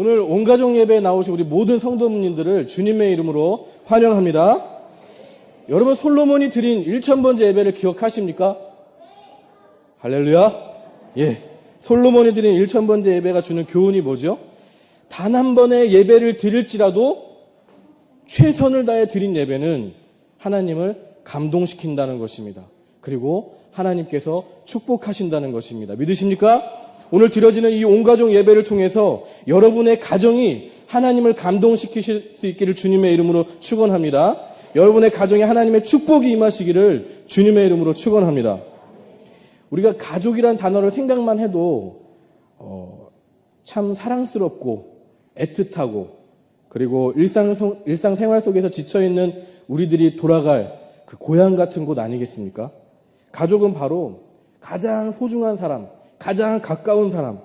오늘 온 가족 예배에 나오신 우리 모든 성도님들을 주님의 이름으로 환영합니다. 여러분 솔로몬이 드린 1천번째 예배를 기억하십니까? 할렐루야. 예. 솔로몬이 드린 1천번째 예배가 주는 교훈이 뭐죠? 단 한 번의 예배를 드릴지라도 최선을 다해 드린 예배는 하나님을 감동시킨다는 것입니다. 그리고 하나님께서 축복하신다는 것입니다. 믿으십니까? 오늘 드려지는 이 온가족 예배를 통해서 여러분의 가정이 하나님을 감동시키실 수 있기를 주님의 이름으로 축원합니다. 여러분의 가정에 하나님의 축복이 임하시기를 주님의 이름으로 축원합니다. 우리가 가족이란 단어를 생각만 해도 어, 참 사랑스럽고 애틋하고 그리고 일상 일상 생활 속에서 지쳐 있는 우리들이 돌아갈 그 고향 같은 곳 아니겠습니까? 가족은 바로 가장 소중한 사람, 가장 가까운 사람,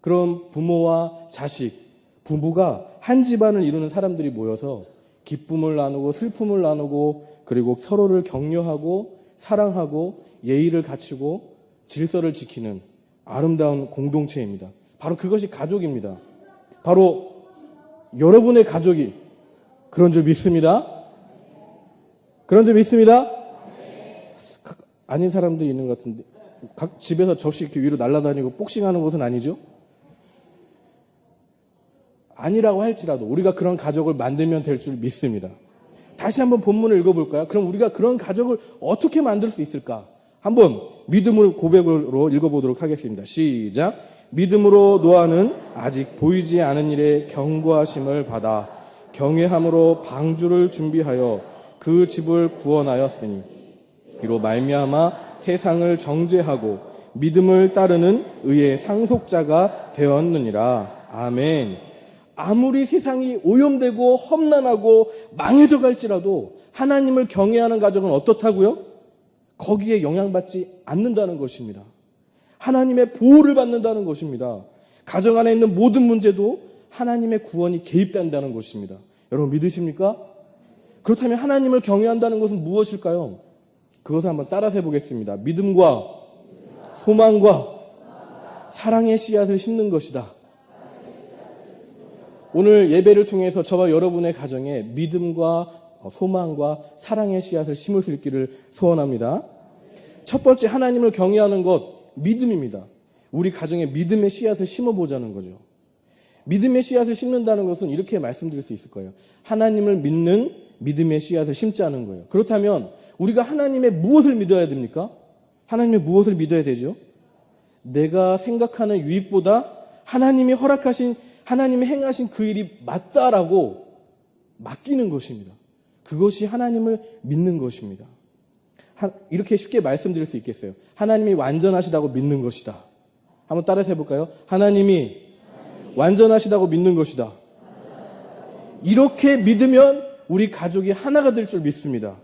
그런 부모와 자식, 부부가 한 집안을 이루는 사람들이 모여서 기쁨을 나누고 슬픔을 나누고 그리고 서로를 격려하고 사랑하고 예의를 갖추고 질서를 지키는 아름다운 공동체입니다. 바로 그것이 가족입니다. 바로 여러분의 가족이 그런 줄 믿습니다. 그런 줄 믿습니다. 아닌 사람도 있는 것 같은데 각 집에서 접시 이렇게 위로 날아다니고 복싱하는 것은 아니죠? 아니라고 할지라도 우리가 그런 가족을 만들면 될 줄 믿습니다. 다시 한번 본문을 읽어볼까요? 그럼 우리가 그런 가족을 어떻게 만들 수 있을까? 한번 믿음을 고백으로 읽어보도록 하겠습니다. 시작. 믿음으로 노아는 아직 보이지 않은 일에 경고하심을 받아 경외함으로 방주를 준비하여 그 집을 구원하였으니 이로 말미암아 세상을 정죄하고 믿음을 따르는 의의 상속자가 되었느니라. 아멘. 아무리 세상이 오염되고 험난하고 망해져 갈지라도 하나님을 경외하는 가정은 어떻다고요? 거기에 영향받지 않는다는 것입니다. 하나님의 보호를 받는다는 것입니다. 가정 안에 있는 모든 문제도 하나님의 구원이 개입된다는 것입니다. 여러분 믿으십니까? 그렇다면 하나님을 경외한다는 것은 무엇일까요? 그것을 한번 따라서 해보겠습니다. 믿음과 소망과 사랑의 씨앗을 심는 것이다. 오늘 예배를 통해서 저와 여러분의 가정에 믿음과 소망과 사랑의 씨앗을 심을 수 있기를 소원합니다. 첫 번째 하나님을 경외하는 것 믿음입니다. 우리 가정에 믿음의 씨앗을 심어보자는 거죠. 믿음의 씨앗을 심는다는 것은 이렇게 말씀드릴 수 있을 거예요. 하나님을 믿는 믿음의 씨앗을 심자는 거예요. 그렇다면 우리가 하나님의 무엇을 믿어야 됩니까? 하나님의 무엇을 믿어야 되죠? 내가 생각하는 유익보다 하나님이 허락하신 하나님이 행하신 그 일이 맞다라고 맡기는 것입니다. 그것이 하나님을 믿는 것입니다. 이렇게 쉽게 말씀드릴 수 있겠어요. 하나님이 완전하시다고 믿는 것이다. 한번 따라서 해볼까요? 하나님이 완전하시다고 믿는 것이다. 이렇게 믿으면 우리 가족이 하나가 될 줄 믿습니다.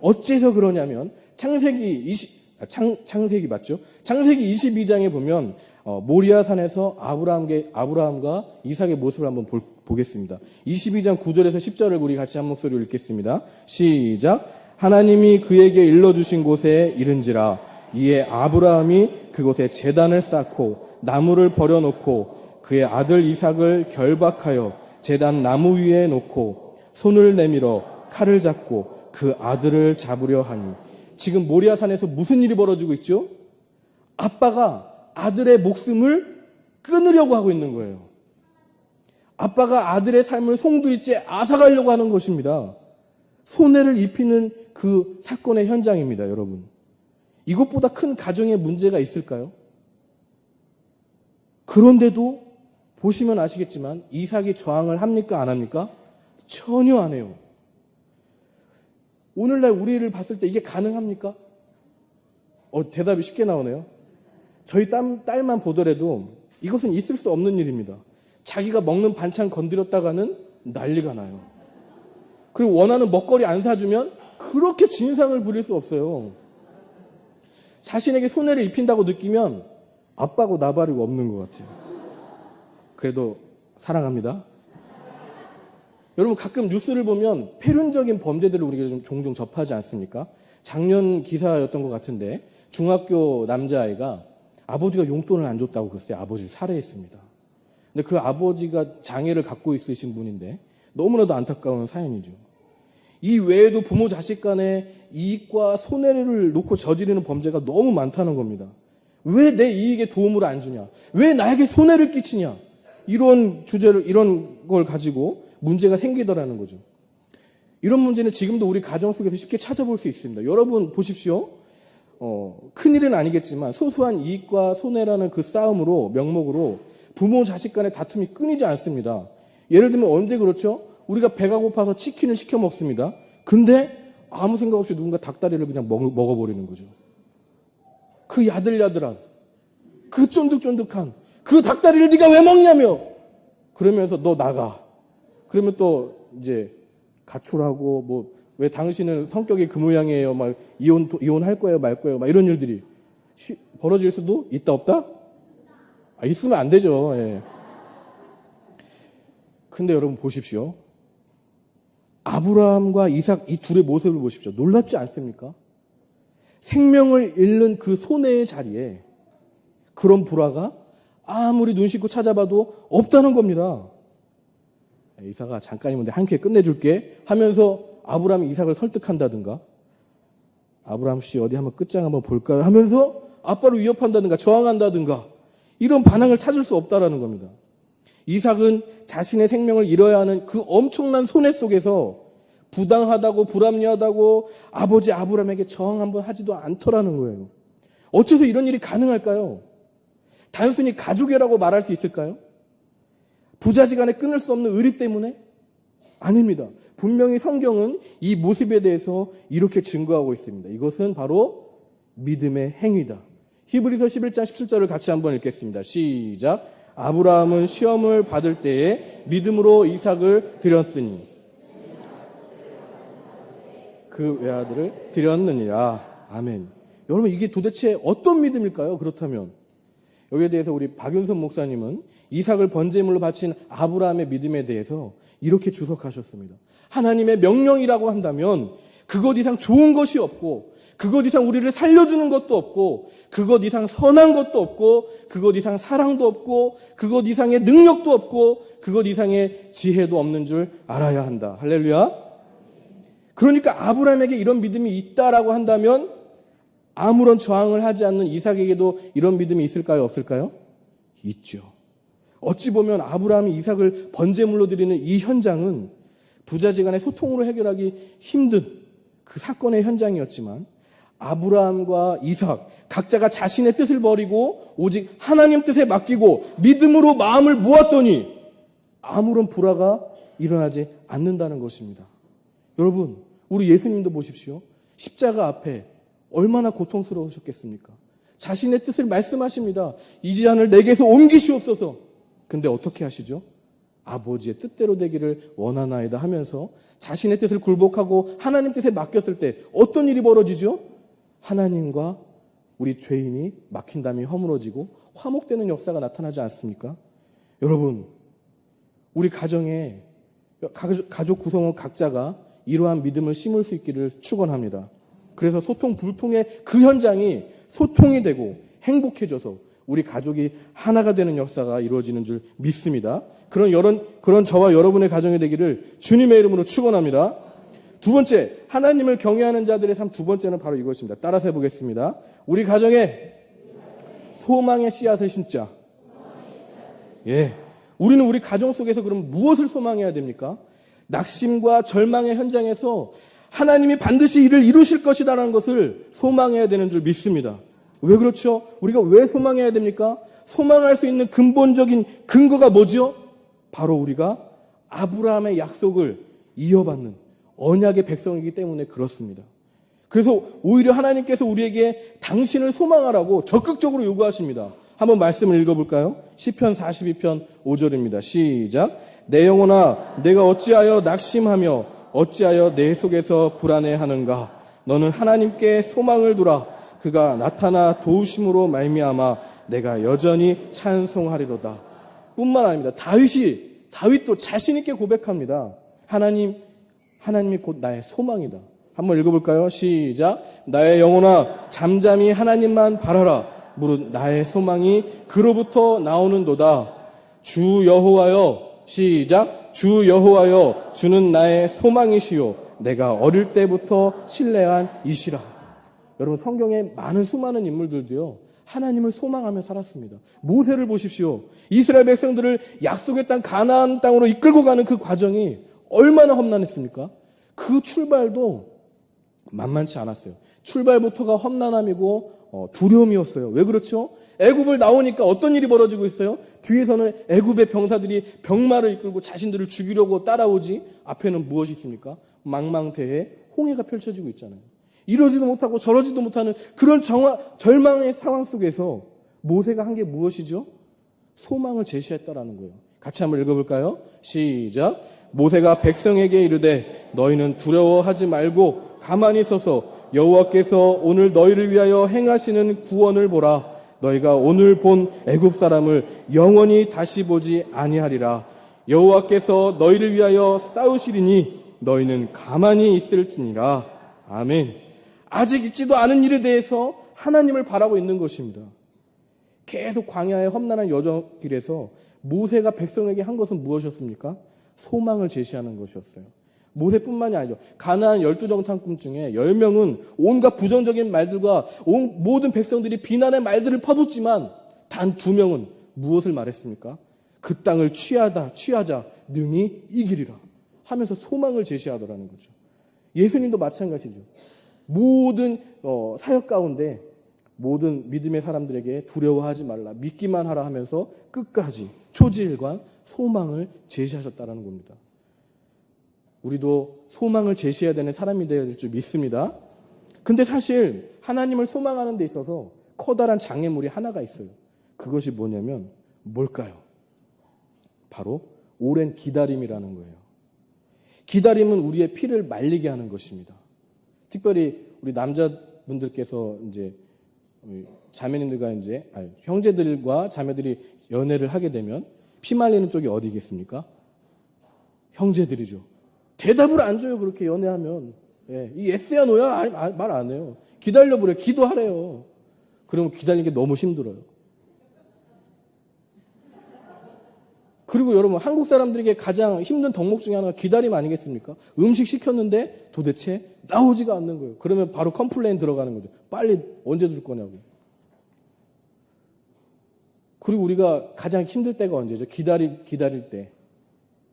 어째서 그러냐면 창세기 20 창, 창세기 맞죠? 창세기 22장에 보면 어, 모리아 산에서 아브라함의, 아브라함과 이삭의 모습을 한번 볼, 보겠습니다. 22장 9절에서 10절을 우리 같이 한 목소리로 읽겠습니다. 시작. 하나님이 그에게 일러주신 곳에 이른지라 이에 아브라함이 그곳에 재단을 쌓고 나무를 버려놓고 그의 아들 이삭을 결박하여 재단 나무 위에 놓고 손을 내밀어 칼을 잡고 그 아들을 잡으려 하니 지금 모리아산에서 무슨 일이 벌어지고 있죠? 아빠가 아들의 목숨을 끊으려고 하고 있는 거예요. 아빠가 아들의 삶을 송두리째 앗아가려고 하는 것입니다. 손해를 입히는 그 사건의 현장입니다, 여러분. 이것보다 큰 가정의 문제가 있을까요? 그런데도 보시면 아시겠지만 이삭이 저항을 합니까? 안 합니까? 전혀 안 해요. 오늘날 우리를 봤을 때 이게 가능합니까? 어, 대답이 쉽게 나오네요. 저희 딸, 딸만 보더라도 이것은 있을 수 없는 일입니다. 자기가 먹는 반찬 건드렸다가는 난리가 나요. 그리고 원하는 먹거리 안 사주면 그렇게 진상을 부릴 수 없어요. 자신에게 손해를 입힌다고 느끼면 아빠고 나발이고 없는 것 같아요. 그래도 사랑합니다. 여러분 가끔 뉴스를 보면 폐륜적인 범죄들을 우리가 좀 종종 접하지 않습니까? 작년 기사였던 것 같은데 중학교 남자아이가 아버지가 용돈을 안 줬다고 글쎄 아버지를 살해했습니다. 근데 그 아버지가 장애를 갖고 있으신 분인데 너무나도 안타까운 사연이죠. 이 외에도 부모 자식 간의 이익과 손해를 놓고 저지르는 범죄가 너무 많다는 겁니다. 왜 내 이익에 도움을 안 주냐? 왜 나에게 손해를 끼치냐? 이런 주제를, 이런 걸 가지고 문제가 생기더라는 거죠. 이런 문제는 지금도 우리 가정 속에서 쉽게 찾아볼 수 있습니다. 여러분 보십시오. 어, 큰일은 아니겠지만 소소한 이익과 손해라는 그 싸움으로 명목으로 부모 자식 간의 다툼이 끊이지 않습니다. 예를 들면 언제 그렇죠? 우리가 배가 고파서 치킨을 시켜 먹습니다. 근데 아무 생각 없이 누군가 닭다리를 그냥 먹, 먹어버리는 거죠. 그 야들야들한, 그 쫀득쫀득한, 그 닭다리를 네가 왜 먹냐며! 그러면서 너 나가. 그러면 또 이제 가출하고 뭐 왜 당신은 성격이 그 모양이에요. 막 이혼 이혼할 거예요, 말 거예요. 막 이런 일들이 쉬- 벌어질 수도 있다 없다? 아, 있으면 안 되죠. 예. 근데 여러분 보십시오. 아브라함과 이삭 이 둘의 모습을 보십시오. 놀랍지 않습니까? 생명을 잃는 그 손해의 자리에 그런 불화가 아무리 눈 씻고 찾아봐도 없다는 겁니다. 이삭아 잠깐이면 내가 한 큐에 끝내줄게 하면서 아브라함이 이삭을 설득한다든가 아브라함 씨 어디 한번 끝장 한번 볼까요 하면서 아빠를 위협한다든가 저항한다든가 이런 반항을 찾을 수 없다라는 겁니다. 이삭은 자신의 생명을 잃어야 하는 그 엄청난 손해 속에서 부당하다고 불합리하다고 아버지 아브라함에게 저항 한번 하지도 않더라는 거예요. 어째서 이런 일이 가능할까요? 단순히 가족이라고 말할 수 있을까요? 부자지간에 끊을 수 없는 의리 때문에? 아닙니다. 분명히 성경은 이 모습에 대해서 이렇게 증거하고 있습니다. 이것은 바로 믿음의 행위다. 히브리서 11장 17절을 같이 한번 읽겠습니다. 시작. 아브라함은 시험을 받을 때에 믿음으로 이삭을 드렸으니 그 외아들을 드렸느니라. 아멘. 여러분 이게 도대체 어떤 믿음일까요? 그렇다면 여기에 대해서 우리 박윤선 목사님은 이삭을 번제물로 바친 아브라함의 믿음에 대해서 이렇게 주석하셨습니다. 하나님의 명령이라고 한다면 그것 이상 좋은 것이 없고 그것 이상 우리를 살려주는 것도 없고 그것 이상 선한 것도 없고 그것 이상 사랑도 없고 그것 이상의 능력도 없고 그것 이상의 지혜도 없는 줄 알아야 한다. 할렐루야. 그러니까 아브라함에게 이런 믿음이 있다라고 한다면 아무런 저항을 하지 않는 이삭에게도 이런 믿음이 있을까요? 없을까요? 있죠. 어찌 보면 아브라함이 이삭을 번제물로 드리는 이 현장은 부자지간의 소통으로 해결하기 힘든 그 사건의 현장이었지만 아브라함과 이삭 각자가 자신의 뜻을 버리고 오직 하나님 뜻에 맡기고 믿음으로 마음을 모았더니 아무런 불화가 일어나지 않는다는 것입니다. 여러분, 우리 예수님도 보십시오. 십자가 앞에 얼마나 고통스러우셨겠습니까? 자신의 뜻을 말씀하십니다. 이 제안을 내게서 옮기시옵소서. 근데 어떻게 하시죠? 아버지의 뜻대로 되기를 원하나이다 하면서 자신의 뜻을 굴복하고 하나님 뜻에 맡겼을 때 어떤 일이 벌어지죠? 하나님과 우리 죄인이 막힌 담이 허물어지고 화목되는 역사가 나타나지 않습니까? 여러분, 우리 가정에 가족 구성원 각자가 이러한 믿음을 심을 수 있기를 축원합니다. 그래서 소통 불통의 그 현장이 소통이 되고 행복해져서 우리 가족이 하나가 되는 역사가 이루어지는 줄 믿습니다. 그런 여러, 그런 저와 여러분의 가정이 되기를 주님의 이름으로 축원합니다. 두 번째, 하나님을 경외하는 자들의 삶 두 번째는 바로 이것입니다. 따라서 해보겠습니다. 우리 가정에 소망의 씨앗을 심자. 예. 우리는 우리 가정 속에서 그럼 무엇을 소망해야 됩니까? 낙심과 절망의 현장에서 하나님이 반드시 이를 이루실 것이다라는 것을 소망해야 되는 줄 믿습니다. 왜 그렇죠? 우리가 왜 소망해야 됩니까? 소망할 수 있는 근본적인 근거가 뭐죠? 바로 우리가 아브라함의 약속을 이어받는 언약의 백성이기 때문에 그렇습니다. 그래서 오히려 하나님께서 우리에게 당신을 소망하라고 적극적으로 요구하십니다. 한번 말씀을 읽어볼까요? 시편 42편 5절입니다. 시작. 내 영혼아, 내가 어찌하여 낙심하며 어찌하여 내 속에서 불안해하는가? 너는 하나님께 소망을 두라. 그가 나타나 도우심으로 말미암아 내가 여전히 찬송하리로다. 뿐만 아닙니다. 다윗이 다윗도 자신 있게 고백합니다. 하나님, 하나님이 곧 나의 소망이다. 한번 읽어볼까요? 시작. 나의 영혼아, 잠잠히 하나님만 바라라. 무릇 나의 소망이 그로부터 나오는도다. 주 여호와여 시작 주 여호와여 주는 나의 소망이시요 내가 어릴 때부터 신뢰한 이시라 여러분 성경에 많은 수많은 인물들도요 하나님을 소망하며 살았습니다. 모세를 보십시오. 이스라엘 백성들을 약속의 땅 가나안 땅으로 이끌고 가는 그 과정이 얼마나 험난했습니까? 그 출발도 만만치 않았어요. 출발부터가 험난함이고 어, 두려움이었어요. 왜 그렇죠? 애굽을 나오니까 어떤 일이 벌어지고 있어요? 뒤에서는 애굽의 병사들이 병마를 이끌고 자신들을 죽이려고 따라오지 앞에는 무엇이 있습니까? 망망대해 홍해가 펼쳐지고 있잖아요. 이러지도 못하고 저러지도 못하는 그런 정화, 절망의 상황 속에서 모세가 한 게 무엇이죠? 소망을 제시했다라는 거예요. 같이 한번 읽어볼까요? 시작. 모세가 백성에게 이르되 너희는 두려워하지 말고 가만히 서서 여호와께서 오늘 너희를 위하여 행하시는 구원을 보라. 너희가 오늘 본 애굽 사람을 영원히 다시 보지 아니하리라. 여호와께서 너희를 위하여 싸우시리니 너희는 가만히 있을지니라. 아멘. 아직 있지도 않은 일에 대해서 하나님을 바라고 있는 것입니다. 계속 광야의 험난한 여정길에서 모세가 백성에게 한 것은 무엇이었습니까? 소망을 제시하는 것이었어요. 모세뿐만이 아니죠. 가나안 열두 정탐꾼 중에 열 명은 온갖 부정적인 말들과 온 모든 백성들이 비난의 말들을 퍼붓지만 단 두 명은 무엇을 말했습니까? 그 땅을 취하다 취하자 능히 이기리라 하면서 소망을 제시하더라는 거죠. 예수님도 마찬가지죠. 모든 어, 사역 가운데 모든 믿음의 사람들에게 두려워하지 말라 믿기만 하라 하면서 끝까지 초지일관 소망을 제시하셨다라는 겁니다. 우리도 소망을 제시해야 되는 사람이 되어야 될 줄 믿습니다. 근데 사실 하나님을 소망하는 데 있어서 커다란 장애물이 하나가 있어요. 그것이 뭐냐면 뭘까요? 바로 오랜 기다림이라는 거예요. 기다림은 우리의 피를 말리게 하는 것입니다. 특별히 우리 남자분들께서 이제 자매님들과 이제 아니, 형제들과 자매들이 연애를 하게 되면 피 말리는 쪽이 어디겠습니까? 형제들이죠. 대답을 안 줘요 그렇게 연애하면 예, 이 예스야 노야 말 안 해요. 기다려 보래 기도하래요. 그러면 기다리는 게 너무 힘들어요. 그리고 여러분 한국 사람들에게 가장 힘든 덕목 중에 하나가 기다림 아니겠습니까? 음식 시켰는데 도대체 나오지가 않는 거예요. 그러면 바로 컴플레인 들어가는 거죠. 빨리 언제 줄 거냐고. 그리고 우리가 가장 힘들 때가 언제죠? 기다리, 기다릴 때.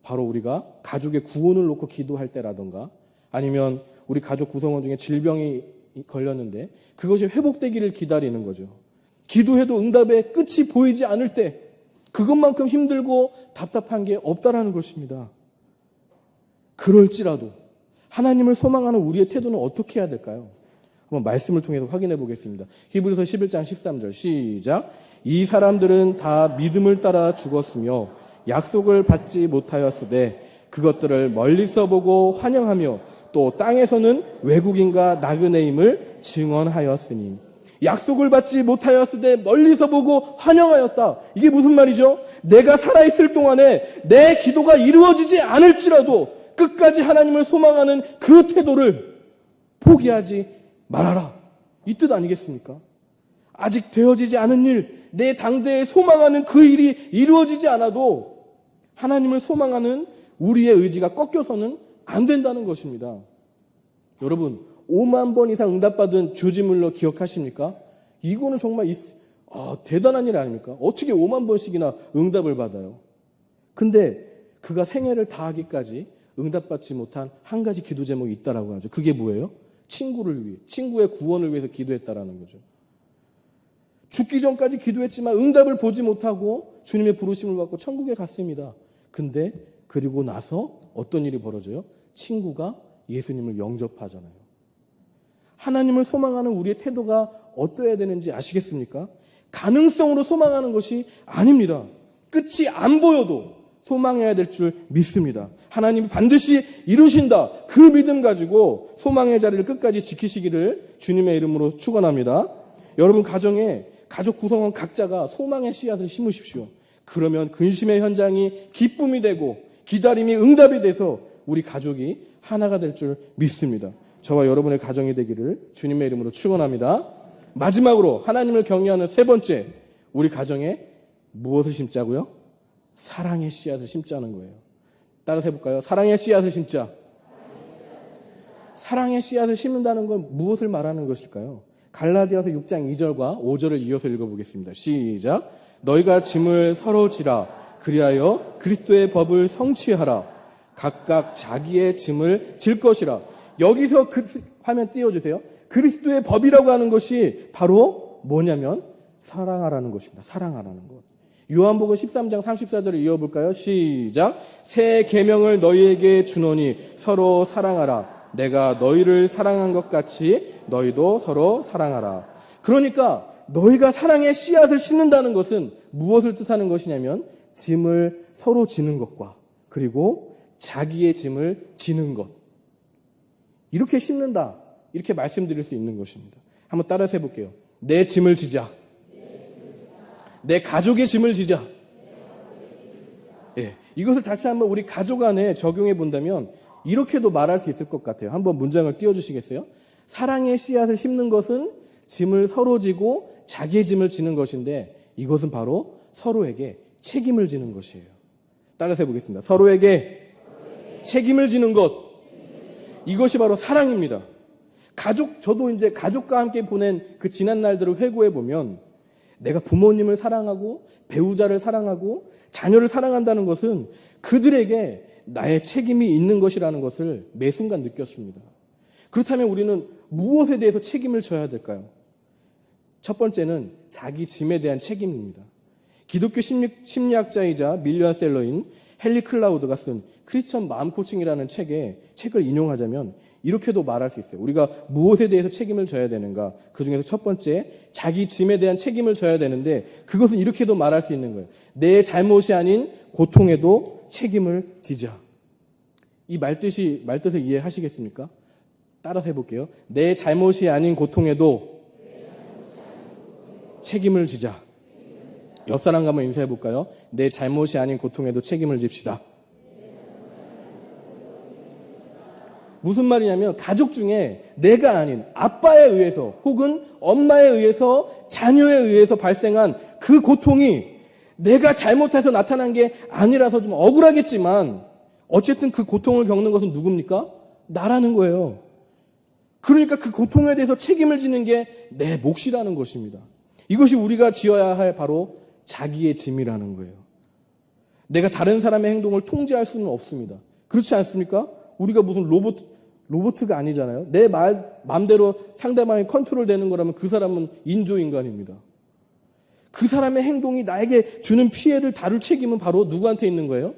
바로 우리가 가족의 구원을 놓고 기도할 때라던가 아니면 우리 가족 구성원 중에 질병이 걸렸는데 그것이 회복되기를 기다리는 거죠. 기도해도 응답의 끝이 보이지 않을 때 그것만큼 힘들고 답답한 게 없다라는 것입니다. 그럴지라도 하나님을 소망하는 우리의 태도는 어떻게 해야 될까요? 한번 말씀을 통해서 확인해 보겠습니다. 히브리서 11장 13절 시작. 이 사람들은 다 믿음을 따라 죽었으며 약속을 받지 못하였으되 그것들을 멀리서 보고 환영하며 또 땅에서는 외국인과 나그네임을 증언하였으니 약속을 받지 못하였으되 멀리서 보고 환영하였다. 이게 무슨 말이죠? 내가 살아있을 동안에 내 기도가 이루어지지 않을지라도 끝까지 하나님을 소망하는 그 태도를 포기하지 말아라. 이 뜻 아니겠습니까? 아직 되어지지 않은 일, 내 당대에 소망하는 그 일이 이루어지지 않아도 하나님을 소망하는 우리의 의지가 꺾여서는 안 된다는 것입니다. 여러분, 5만 번 이상 응답받은 조지물러 기억하십니까? 이거는 정말 이, 아, 대단한 일 아닙니까? 어떻게 5만 번씩이나 응답을 받아요? 근데 그가 생애를 다하기까지 응답받지 못한 한 가지 기도 제목이 있다라고 하죠. 그게 뭐예요? 친구를 위해, 친구의 구원을 위해서 기도했다라는 거죠. 죽기 전까지 기도했지만 응답을 보지 못하고 주님의 부르심을 받고 천국에 갔습니다. 근데 그리고 나서 어떤 일이 벌어져요? 친구가 예수님을 영접하잖아요. 하나님을 소망하는 우리의 태도가 어떠해야 되는지 아시겠습니까? 가능성으로 소망하는 것이 아닙니다. 끝이 안 보여도 소망해야 될 줄 믿습니다. 하나님이 반드시 이루신다. 그 믿음 가지고 소망의 자리를 끝까지 지키시기를 주님의 이름으로 축원합니다. 여러분 가정에 가족 구성원 각자가 소망의 씨앗을 심으십시오. 그러면 근심의 현장이 기쁨이 되고 기다림이 응답이 돼서 우리 가족이 하나가 될 줄 믿습니다. 저와 여러분의 가정이 되기를 주님의 이름으로 축원합니다. 마지막으로 하나님을 경외하는 세 번째 우리 가정에 무엇을 심자고요? 사랑의 씨앗을 심자는 거예요. 따라서 해볼까요? 사랑의 씨앗을 심자. 사랑의 씨앗을 심는다는 건 무엇을 말하는 것일까요? 갈라디아서 6장 2절과 5절을 이어서 읽어보겠습니다. 시작. 너희가 짐을 서로 지라. 그리하여 그리스도의 법을 성취하라. 각각 자기의 짐을 질 것이라. 여기서 그, 화면 띄워주세요. 그리스도의 법이라고 하는 것이 바로 뭐냐면 사랑하라는 것입니다. 사랑하라는 것. 요한복음 13장 34절을 이어볼까요? 시작. 새 계명을 너희에게 주노니 서로 사랑하라. 내가 너희를 사랑한 것 같이 너희도 서로 사랑하라. 그러니까 너희가 사랑의 씨앗을 심는다는 것은 무엇을 뜻하는 것이냐면 짐을 서로 지는 것과 그리고 자기의 짐을 지는 것. 이렇게 심는다. 이렇게 말씀드릴 수 있는 것입니다. 한번 따라서 해볼게요. 내 짐을 지자. 내 가족의 짐을 지자. 예. 이것을 다시 한번 우리 가족 안에 적용해 본다면 이렇게도 말할 수 있을 것 같아요. 한번 문장을 띄워주시겠어요? 사랑의 씨앗을 심는 것은 짐을 서로 지고 자기의 짐을 지는 것인데 이것은 바로 서로에게 책임을 지는 것이에요. 따라서 해보겠습니다. 서로에게 책임을 지는 것. 이것이 바로 사랑입니다. 가족, 저도 이제 가족과 함께 보낸 그 지난 날들을 회고해 보면 내가 부모님을 사랑하고 배우자를 사랑하고 자녀를 사랑한다는 것은 그들에게 나의 책임이 있는 것이라는 것을 매 순간 느꼈습니다. 그렇다면 우리는 무엇에 대해서 책임을 져야 될까요? 첫 번째는 자기 짐에 대한 책임입니다. 기독교 심리, 심리 학자이자 밀리언셀러인 헨리 클라우드가 쓴 크리스천 마음 코칭이라는 책에 책을 인용하자면 이렇게도 말할 수 있어요. 우리가 무엇에 대해서 책임을 져야 되는가? 그 중에서 첫 번째, 자기 짐에 대한 책임을 져야 되는데 그것은 이렇게도 말할 수 있는 거예요. 내 잘못이 아닌 고통에도 책임을 지자. 이 말뜻이, 말뜻을 이해하시겠습니까? 따라서 해볼게요. 내 잘못이 아닌 고통에도 책임을 지자. 옆 사람과 한번 인사해 볼까요? 내 잘못이 아닌 고통에도 책임을 집시다. 무슨 말이냐면 가족 중에 내가 아닌 아빠에 의해서 혹은 엄마에 의해서 자녀에 의해서 발생한 그 고통이 내가 잘못해서 나타난 게 아니라서 좀 억울하겠지만 어쨌든 그 고통을 겪는 것은 누굽니까? 나라는 거예요. 그러니까 그 고통에 대해서 책임을 지는 게 내 몫이라는 것입니다. 이것이 우리가 지어야 할 바로 자기의 짐이라는 거예요. 내가 다른 사람의 행동을 통제할 수는 없습니다. 그렇지 않습니까? 우리가 무슨 로봇, 로봇가 아니잖아요. 내 말, 마음대로 상대방이 컨트롤 되는 거라면 그 사람은 인조인간입니다. 그 사람의 행동이 나에게 주는 피해를 다룰 책임은 바로 누구한테 있는 거예요?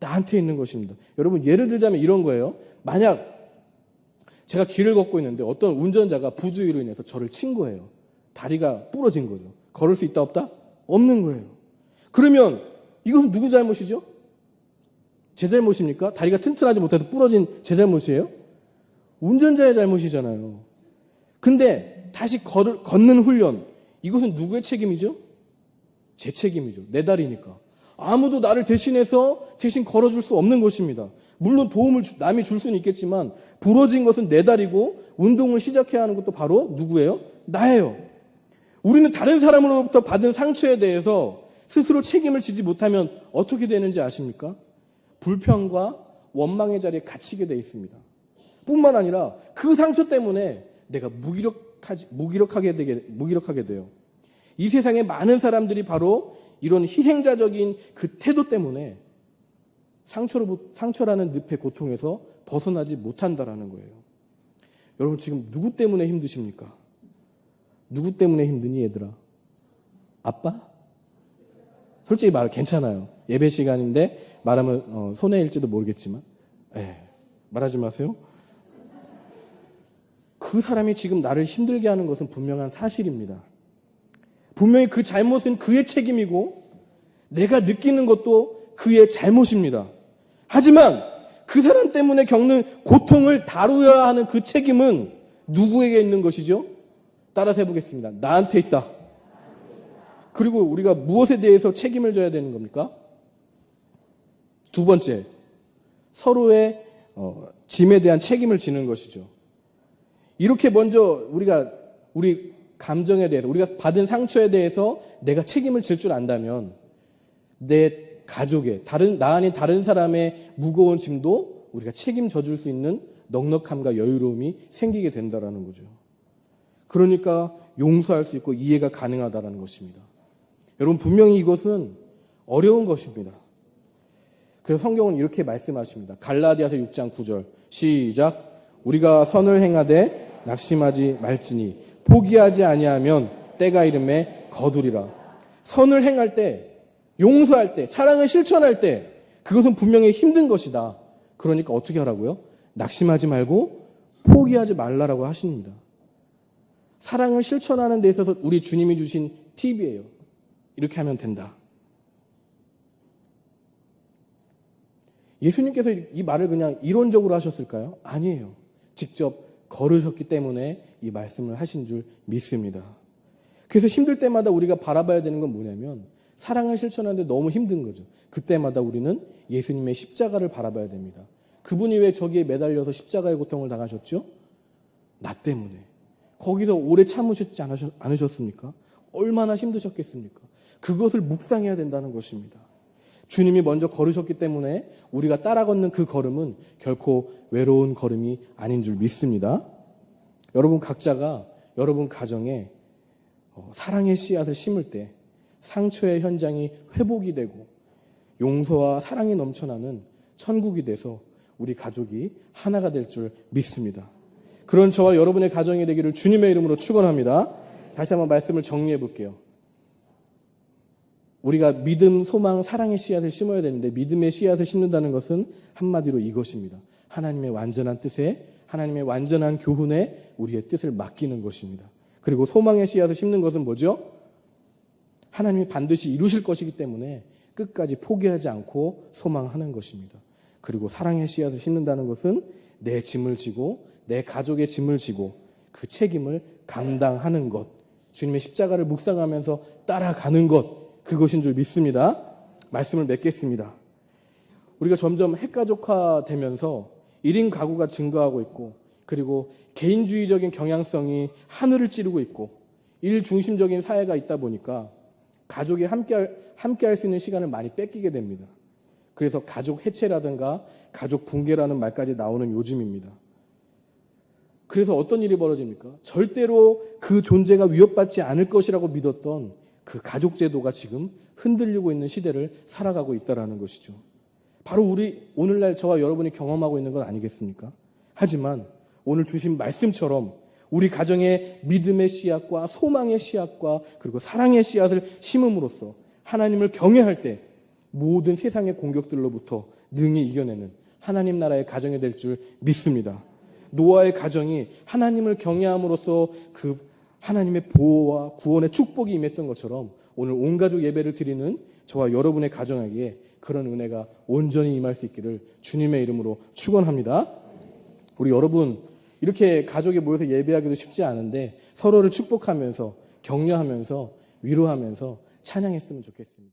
나한테 있는 것입니다. 여러분, 예를 들자면 이런 거예요. 만약 제가 길을 걷고 있는데 어떤 운전자가 부주의로 인해서 저를 친 거예요. 다리가 부러진 거죠. 걸을 수 있다 없다? 없는 거예요. 그러면 이것은 누구 잘못이죠? 제 잘못입니까? 다리가 튼튼하지 못해서 부러진 제 잘못이에요? 운전자의 잘못이잖아요. 근데 다시 걸, 걷는 훈련, 이것은 누구의 책임이죠? 제 책임이죠. 내 다리니까. 아무도 나를 대신해서 대신 걸어줄 수 없는 것입니다. 물론 도움을 주- 남이 줄 수는 있겠지만 부러진 것은 내 다리고 운동을 시작해야 하는 것도 바로 누구예요? 나예요. 우리는 다른 사람으로부터 받은 상처에 대해서 스스로 책임을 지지 못하면 어떻게 되는지 아십니까? 불평과 원망의 자리에 갇히게 돼 있습니다. 뿐만 아니라 그 상처 때문에 내가 무기력하지, 무기력하게 되게, 무기력하게 돼요. 이 세상에 많은 사람들이 바로 이런 희생자적인 그 태도 때문에 상처로, 상처라는 늪의 고통에서 벗어나지 못한다라는 거예요. 여러분 지금 누구 때문에 힘드십니까? 누구 때문에 힘드니 얘들아? 아빠? 솔직히 말 괜찮아요. 예배 시간인데 말하면 어, 손해일지도 모르겠지만 예, 말하지 마세요. 그 사람이 지금 나를 힘들게 하는 것은 분명한 사실입니다. 분명히 그 잘못은 그의 책임이고 내가 느끼는 것도 그의 잘못입니다. 하지만 그 사람 때문에 겪는 고통을 다루어야 하는 그 책임은 누구에게 있는 것이죠? 따라서 해보겠습니다. 나한테 있다. 그리고 우리가 무엇에 대해서 책임을 져야 되는 겁니까? 두 번째, 서로의 어, 짐에 대한 책임을 지는 것이죠. 이렇게 먼저 우리가 우리 감정에 대해서 우리가 받은 상처에 대해서 내가 책임을 질 줄 안다면 내 가족의 다른 나 아닌 다른 사람의 무거운 짐도 우리가 책임져 줄 수 있는 넉넉함과 여유로움이 생기게 된다라는 거죠. 그러니까 용서할 수 있고 이해가 가능하다라는 것입니다. 여러분 분명히 이것은 어려운 것입니다. 그래서 성경은 이렇게 말씀하십니다. 갈라디아서 6장 9절 시작 우리가 선을 행하되 낙심하지 말지니 포기하지 아니하면 때가 이름에 거두리라. 선을 행할 때 용서할 때 사랑을 실천할 때 그것은 분명히 힘든 것이다. 그러니까 어떻게 하라고요? 낙심하지 말고 포기하지 말라라고 하십니다. 사랑을 실천하는 데 있어서 우리 주님이 주신 팁이에요. 이렇게 하면 된다. 예수님께서 이 말을 그냥 이론적으로 하셨을까요? 아니에요. 직접 걸으셨기 때문에 이 말씀을 하신 줄 믿습니다. 그래서 힘들 때마다 우리가 바라봐야 되는 건 뭐냐면 사랑을 실천하는데 너무 힘든 거죠. 그때마다 우리는 예수님의 십자가를 바라봐야 됩니다. 그분이 왜 저기에 매달려서 십자가의 고통을 당하셨죠? 나 때문에. 거기서 오래 참으셨지 않으셨습니까? 얼마나 힘드셨겠습니까? 그것을 묵상해야 된다는 것입니다. 주님이 먼저 걸으셨기 때문에 우리가 따라 걷는 그 걸음은 결코 외로운 걸음이 아닌 줄 믿습니다. 여러분 각자가 여러분 가정에 어, 사랑의 씨앗을 심을 때 상처의 현장이 회복이 되고 용서와 사랑이 넘쳐나는 천국이 돼서 우리 가족이 하나가 될 줄 믿습니다. 그런 저와 여러분의 가정이 되기를 주님의 이름으로 축원합니다. 다시 한번 말씀을 정리해 볼게요. 우리가 믿음, 소망, 사랑의 씨앗을 심어야 되는데 믿음의 씨앗을 심는다는 것은 한마디로 이것입니다. 하나님의 완전한 뜻에 하나님의 완전한 교훈에 우리의 뜻을 맡기는 것입니다. 그리고 소망의 씨앗을 심는 것은 뭐죠? 하나님이 반드시 이루실 것이기 때문에 끝까지 포기하지 않고 소망하는 것입니다. 그리고 사랑의 씨앗을 심는다는 것은 내 짐을 지고 내 가족의 짐을 지고 그 책임을 감당하는 것. 주님의 십자가를 묵상하면서 따라가는 것. 그것인 줄 믿습니다. 말씀을 맺겠습니다. 우리가 점점 핵가족화 되면서 1인 가구가 증가하고 있고 그리고 개인주의적인 경향성이 하늘을 찌르고 있고 일 중심적인 사회가 있다 보니까 가족이 함께할, 함께 할 수 있는 시간을 많이 뺏기게 됩니다. 그래서 가족 해체라든가 가족 붕괴라는 말까지 나오는 요즘입니다. 그래서 어떤 일이 벌어집니까? 절대로 그 존재가 위협받지 않을 것이라고 믿었던 그 가족 제도가 지금 흔들리고 있는 시대를 살아가고 있다라는 것이죠. 바로 우리 오늘날 저와 여러분이 경험하고 있는 것 아니겠습니까? 하지만 오늘 주신 말씀처럼 우리 가정의 믿음의 씨앗과 소망의 씨앗과 그리고 사랑의 씨앗을 심음으로써 하나님을 경외할 때 모든 세상의 공격들로부터 능히 이겨내는 하나님 나라의 가정이 될 줄 믿습니다. 노아의 가정이 하나님을 경외함으로써 그 하나님의 보호와 구원의 축복이 임했던 것처럼 오늘 온 가족 예배를 드리는 저와 여러분의 가정에게 그런 은혜가 온전히 임할 수 있기를 주님의 이름으로 축원합니다. 우리 여러분 이렇게 가족이 모여서 예배하기도 쉽지 않은데 서로를 축복하면서 격려하면서 위로하면서 찬양했으면 좋겠습니다.